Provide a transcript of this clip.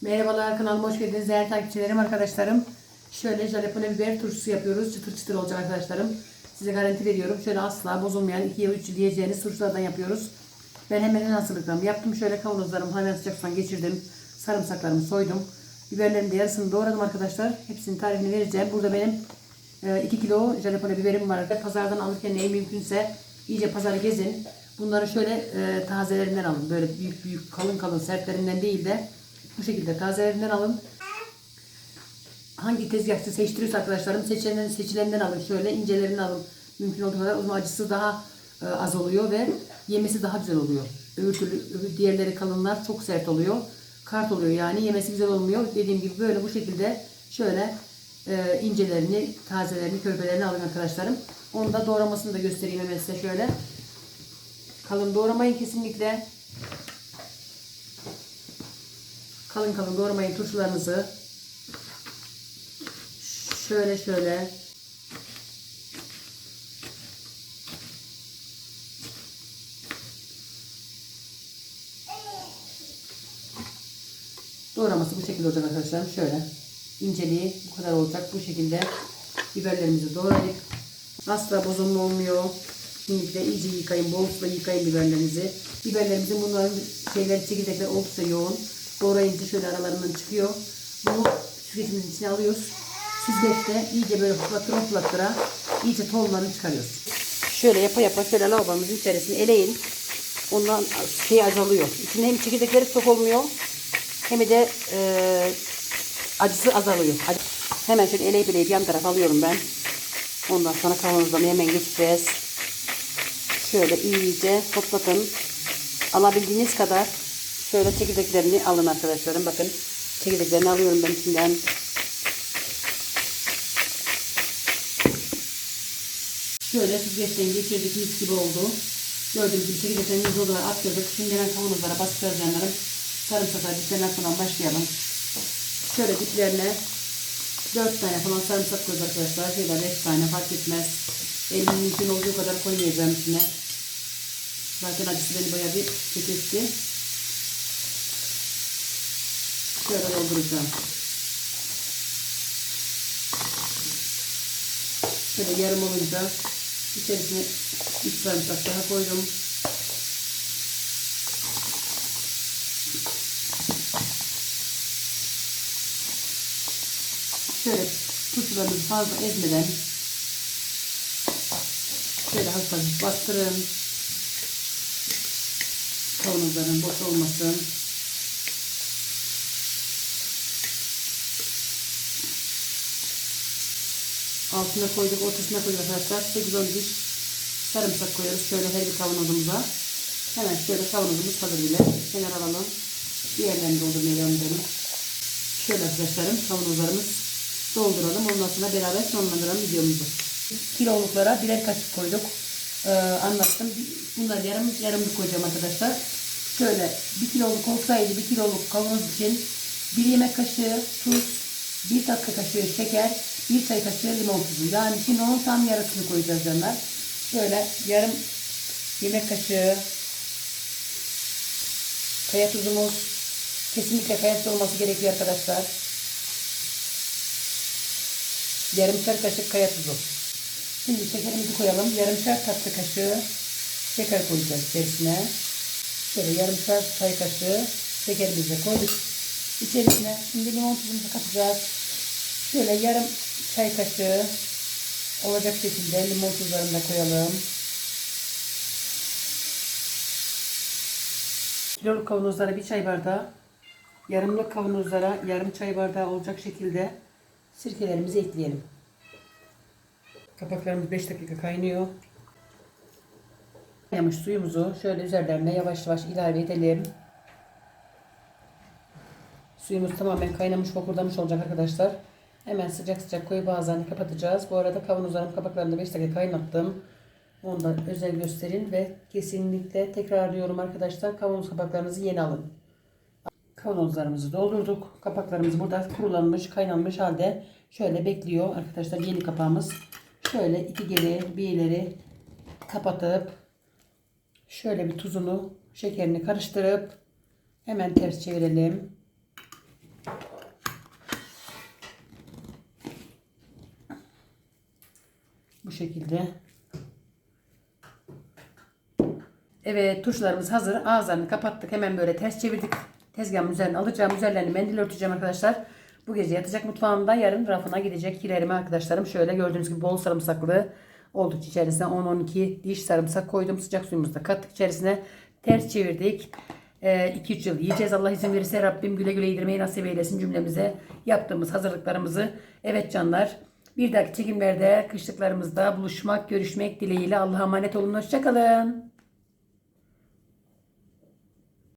Merhabalar kanalıma hoş geldiniz değerli takipçilerim arkadaşlarım. Şöyle jalapeno biber turşusu yapıyoruz. Çıtır çıtır olacak arkadaşlarım. Size garanti veriyorum. Şöyle asla bozulmayan 2 yıl 3 yıl yiyeceğiniz turşulardan yapıyoruz. Ben hemen en hazırlıklarımı yaptım. Şöyle kavanozlarımı hemen sıcak sudan geçirdim. Sarımsaklarımı soydum. Biberlerin de yarısını doğradım arkadaşlar. Hepsinin tarifini vereceğim. Burada benim 2 kilo jalapeno biberim var. Pazardan alırken neyi mümkünse iyice pazarı gezin. Bunları şöyle e, tazelerinden alın. Böyle büyük büyük kalın kalın sertlerinden değil de bu şekilde tazelerinden alın. Hangi tezgahçı seçtiriyorsa arkadaşlarım seçilenden, seçilenden alın. Şöyle incelerinden alın. Mümkün olduğu kadar zaman acısı daha e, az oluyor ve yemesi daha güzel oluyor. Öbür türlü öbür diğerleri kalınlar çok sert oluyor. Kart oluyor yani yemesi güzel olmuyor. Dediğim gibi böyle bu şekilde şöyle e, incelerini, tazelerini, körbelerini alın arkadaşlarım. Onu da doğramasını da göstereyim hemen size şöyle. Kalın doğramayın kesinlikle. Kalın kalın doğramayın turşularınızı. Şöyle şöyle. Doğraması bu şekilde olacak arkadaşlar. Şöyle. inceliği bu kadar olacak. Bu şekilde biberlerimizi doğrayıp asla bozulma olmuyor. Şimdi de iyice yıkayın. Bol suda yıkayın biberlerinizi. Biberlerimizin bunların şeyleri çekirdekleri oldukça yoğun. Doğrayınca şöyle aralarından çıkıyor. Bunu süzgecimizin içine alıyoruz. Süzgeçte iyice böyle hoplattıra hoplattıra iyice tohumlarını çıkarıyoruz. Şöyle yapa yapa şöyle lavabomuzun içerisine eleyin. Ondan şey azalıyor. İçinde hem çekirdekleri çok olmuyor hem de e, acısı azalıyor. Hemen şöyle eleyip eleyip yan tarafa alıyorum ben. Ondan sonra kavanozdan hemen geçeceğiz. Şöyle iyice toplatın. Alabildiğiniz kadar şöyle çekirdeklerini alın arkadaşlarım. Bakın çekirdeklerini alıyorum ben içinden. Şöyle süzgeçten geçirdik mis gibi oldu. Gördüğünüz gibi çekirdeklerini olarak attırdık. Şimdi hemen kavanozlara basacağız canlarım. Sarımsaklar diplerine falan başlayalım. Şöyle diplerine 4 tane falan sarımsak koyacağız arkadaşlar. Şöyle 5 tane fark etmez. Elim mümkün olduğu kadar koymayacağım içine. Zaten acısı beni bayağı bir kötüttü. Şöyle dolduracağım. Şöyle yarım olunca içerisine 3 sarımsak daha koydum. Şöyle turşularımızı fazla ezmeden şöyle hafif hafif bastırın. Kavanozların boş olmasın. Altına koyduk, ortasına koyduk arkadaşlar. 8-10 diş sarımsak koyuyoruz şöyle her bir kavanozumuza. Hemen şöyle kavanozumuz hazır bile. Kenar alalım. Diğerlerini doldurmaya devam edelim. Şöyle arkadaşlarım kavanozlarımız dolduralım. Ondan sonra beraber sonlandıralım videomuzu. Kiloluklara birer kaşık koyduk. Ee, anlattım. Bunlar yarım yarımlık koyacağım arkadaşlar. Şöyle bir kiloluk olsaydı bir kiloluk kavanoz için bir yemek kaşığı tuz, bir tatlı kaşığı şeker, bir çay kaşığı limon tuzu. Yani şimdi onun tam yarısını koyacağız canlar. Şöyle yarım yemek kaşığı kaya tuzumuz. Kesinlikle kaya tuzu olması gerekiyor arkadaşlar. Yarımşar kaşık kaya tuzu. Şimdi şekerimizi koyalım. Yarımşar tatlı kaşığı şeker koyacağız içerisine. Şöyle yarımşar çay kaşığı şekerimizi koyduk. İçerisine şimdi limon tuzumuzu katacağız. Şöyle yarım çay kaşığı olacak şekilde limon tuzlarını da koyalım. Kiloluk kavanozlara bir çay bardağı, yarımlık kavanozlara yarım çay bardağı olacak şekilde sirkelerimizi ekleyelim. Kapaklarımız 5 dakika kaynıyor. Kaynamış suyumuzu şöyle üzerlerine yavaş yavaş ilave edelim. Suyumuz tamamen kaynamış, fokurdamış olacak arkadaşlar. Hemen sıcak sıcak koyup ağızlarını kapatacağız. Bu arada kavanozların kapaklarını 5 dakika kaynattım. Onu da özel gösterin ve kesinlikle tekrarlıyorum arkadaşlar. Kavanoz kapaklarınızı yeni alın. Kavanozlarımızı doldurduk. Kapaklarımız burada kurulanmış, kaynanmış halde şöyle bekliyor arkadaşlar. Yeni kapağımız. Şöyle iki geri bir ileri kapatıp şöyle bir tuzunu, şekerini karıştırıp hemen ters çevirelim. Şekilde. Evet turşularımız hazır. Ağızlarını kapattık. Hemen böyle ters çevirdik. Tezgahın üzerine alacağım. Üzerlerini mendil örteceğim arkadaşlar. Bu gece yatacak mutfağımda. Yarın rafına gidecek kilerime arkadaşlarım. Şöyle gördüğünüz gibi bol sarımsaklı oldukça içerisine 10-12 diş sarımsak koydum. Sıcak suyumuzda kattık içerisine. Ters çevirdik. 2-3 yıl yiyeceğiz. Allah izin verirse Rabbim güle güle yedirmeyi nasip eylesin cümlemize. Yaptığımız hazırlıklarımızı. Evet canlar. Bir dahaki çekimlerde, kışlıklarımızda buluşmak, görüşmek dileğiyle Allah'a emanet olun. Hoşçakalın.